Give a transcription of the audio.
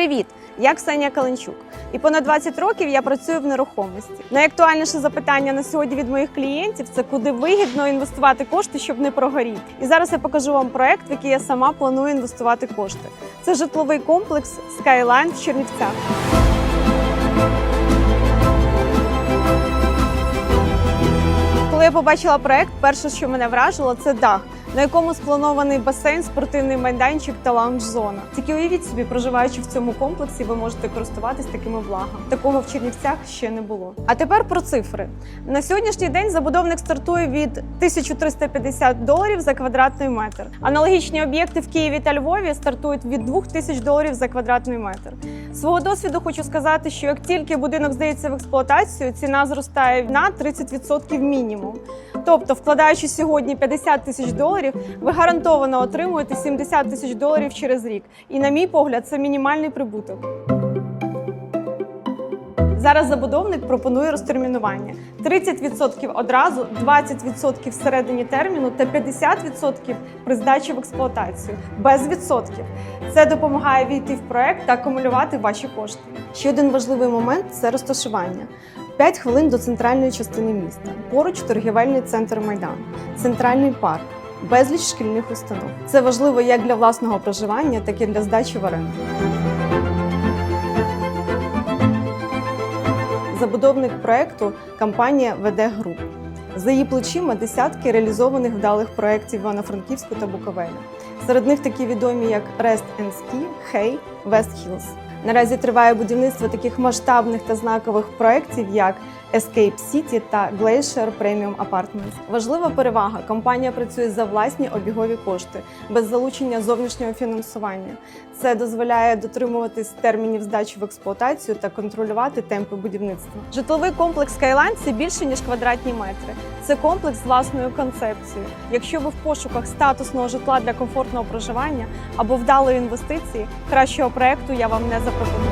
Привіт! Я Ксенія Каленчук. І понад 20 років я працюю в нерухомості. Найактуальніше запитання на сьогодні від моїх клієнтів це куди вигідно інвестувати кошти, щоб не прогоріти. І зараз я покажу вам проект, в який я сама планую інвестувати кошти. Це житловий комплекс Skyline в Чернівцях. Коли я побачила проект, перше, що мене вражило, це дах, на якому спланований басейн, спортивний майданчик та лаунж-зона. Тільки уявіть собі, проживаючи в цьому комплексі, ви можете користуватись такими благами. Такого в Чернівцях ще не було. А тепер про цифри. На сьогоднішній день забудовник стартує від 1350 доларів за квадратний метр. Аналогічні об'єкти в Києві та Львові стартують від 2000 доларів за квадратний метр. Свого досвіду хочу сказати, що як тільки будинок здається в експлуатацію, ціна зростає на 30% мінімум. Тобто, вкладаючи сьогодні 50 тисяч доларів, ви гарантовано отримуєте 70 тисяч доларів через рік. І, на мій погляд, це мінімальний прибуток. Зараз забудовник пропонує розтермінування: 30% одразу, 20% всередині терміну та 50% при здачі в експлуатацію без відсотків. Це допомагає війти в проект та акумулювати ваші кошти. Ще один важливий момент це розташування. 5 хвилин до центральної частини міста. Поруч торгівельний центр Майдан, центральний парк, безліч шкільних установ. Це важливо як для власного проживання, так і для здачі в оренду. Забудовник проекту компанія ВД Груп. За її плечима десятки реалізованих вдалих проєктів Івано-Франківську та Буковелі. Серед них такі відомі, як Rest and Ski, Хей, West Hills. Наразі триває будівництво таких масштабних та знакових проєктів, як Escape City та Glacier Premium Apartments. Важлива перевага компанія працює за власні обігові кошти без залучення зовнішнього фінансування. Це дозволяє дотримуватись термінів здачі в експлуатацію та контролювати темпи будівництва. Житловий комплекс Skyline – це більше ніж квадратні метри. Це комплекс з власною концепцією. Якщо ви в пошуках статусного житла для комфортного проживання або вдалої інвестиції, кращого проекту я вам не запропоную.